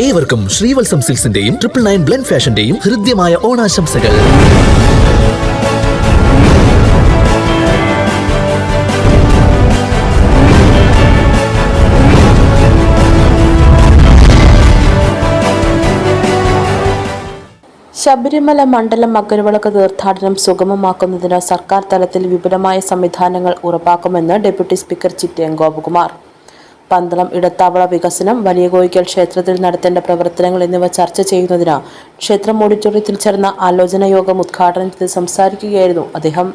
ഏവർക്കും ശ്രീവത്സം സിൽസിന്റെയും triple nine blend ഫാഷന്റെയും ഹൃദ്യമായ ഓണാശംസകൾ. ശബരിമല മണ്ഡലം മകരവിളക്ക് തീർത്ഥാടനം സുഗമമാക്കുന്നതിന് സർക്കാർ തലത്തിൽ വിപുലമായ സംവിധാനങ്ങൾ ഉറപ്പാക്കുമെന്ന് ഡെപ്യൂട്ടി സ്പീക്കർ ചിറ്റയം ഗോപകുമാർ. പന്തളം ഇടത്താവള വികസനം വലിയ കോയിക്കൽ ക്ഷേത്രത്തിൽ നടത്തേണ്ട പ്രവർത്തനങ്ങൾ എന്നിവ ചർച്ച ചെയ്യുന്നതിന് ക്ഷേത്രം ഓഡിറ്റോറിയത്തിൽ ചേർന്ന ആലോചനാ യോഗം ഉദ്ഘാടനം ചെയ്ത് സംസാരിക്കുകയായിരുന്നു അദ്ദേഹം.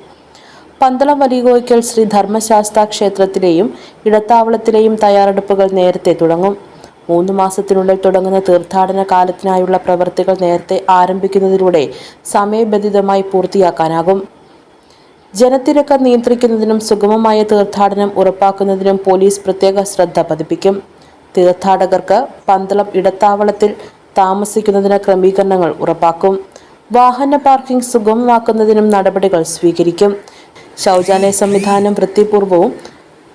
പന്തളം വലിയ കോയിക്കൽ ശ്രീ ധർമ്മശാസ്ത്ര ക്ഷേത്രത്തിലെയും ഇടത്താവളത്തിലെയും തയ്യാറെടുപ്പുകൾ നേരത്തെ തുടങ്ങും. മൂന്ന് മാസത്തിനുള്ളിൽ തുടങ്ങുന്ന തീർത്ഥാടന കാലത്തിനായുള്ള പ്രവൃത്തികൾ നേരത്തെ ആരംഭിക്കുന്നതിലൂടെ സമയബന്ധിതമായി പൂർത്തിയാക്കാനാകും. ജനത്തിരക്ക് നിയന്ത്രിക്കുന്നതിനും സുഗമമായ തീർത്ഥാടനം ഉറപ്പാക്കുന്നതിനും പോലീസ് പ്രത്യേക ശ്രദ്ധ പതിപ്പിക്കും. തീർത്ഥാടകർക്ക് പന്തളം ഇടത്താവളത്തിൽ താമസിക്കുന്നതിന് ക്രമീകരണങ്ങൾ ഉറപ്പാക്കും. വാഹന പാർക്കിംഗ് സുഗമമാക്കുന്നതിനും നടപടികൾ സ്വീകരിക്കും. ശൗചാലയ സംവിധാനം വൃത്തിപൂർവവും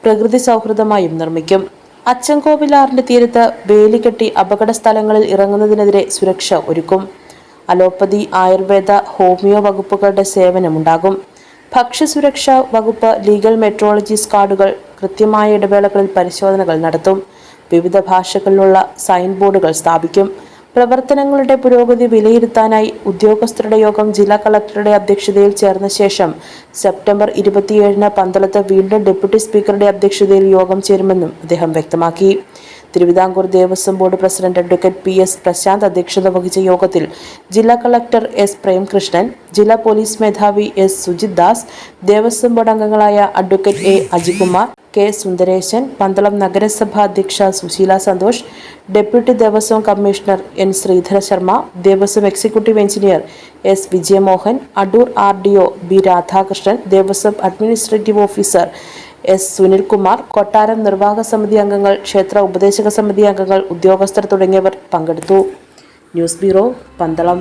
പ്രകൃതി സൗഹൃദമായും നിർമ്മിക്കും അച്ചൻകോവിലാറിന്റെ തീരത്ത് വേലികെട്ടി അപകട സ്ഥലങ്ങളിൽ ഇറങ്ങുന്നതിനെതിരെ സുരക്ഷ ഒരുക്കും. അലോപ്പതി ആയുർവേദ ഹോമിയോ വകുപ്പുകളുടെ സേവനമുണ്ടാകും. ഭക്ഷ്യസുരക്ഷാ വകുപ്പ് ലീഗൽ മെട്രോളജി സ്കാഡുകൾ കൃത്യമായ ഇടവേളകളിൽ പരിശോധനകൾ നടത്തും. വിവിധ ഭാഷകളിലുള്ള സൈൻ ബോർഡുകൾ സ്ഥാപിക്കും. പ്രവർത്തനങ്ങളുടെ പുരോഗതി വിലയിരുത്താനായി ഉദ്യോഗസ്ഥരുടെ യോഗം ജില്ലാ കളക്ടറുടെ അധ്യക്ഷതയിൽ ചേർന്ന ശേഷം സെപ്റ്റംബർ ഇരുപത്തിയേഴിന് പന്തളത്ത് വീണ്ടും ഡെപ്യൂട്ടി സ്പീക്കറുടെ അധ്യക്ഷതയിൽ യോഗം ചേരുമെന്നും അദ്ദേഹം വ്യക്തമാക്കി. Travancore Devaswom board president advocate P S Prasanth അധ്യക്ഷത വഹിച്ച യോഗത്തിൽ ജില്ലാ കളക്ടർ എസ് പ്രേംകൃഷ്ണൻ ജില്ലാ പോലീസ് മേധാവി എസ് സുജിത് ദാസ് ദേവസ്വം ബോർഡ് അംഗങ്ങളായ advocate A Ajikumar K Sundaresan Pandalam നഗരസഭാ അധ്യക്ഷ Susheela Santhosh deputy Devaswom commissioner N Sreedhara Sharma Devaswom executive engineer S Vijayamohan Adoor R D O B Radhakrishnan Devaswom administrative officer S Sunilkumar കൊട്ടാരം നിർവാഹക സമിതി അംഗങ്ങൾ ക്ഷേത്ര ഉപദേശക സമിതി അംഗങ്ങൾ ഉദ്യോഗസ്ഥർ തുടങ്ങിയവർ പങ്കെടുത്തു. News bureau Pandalam.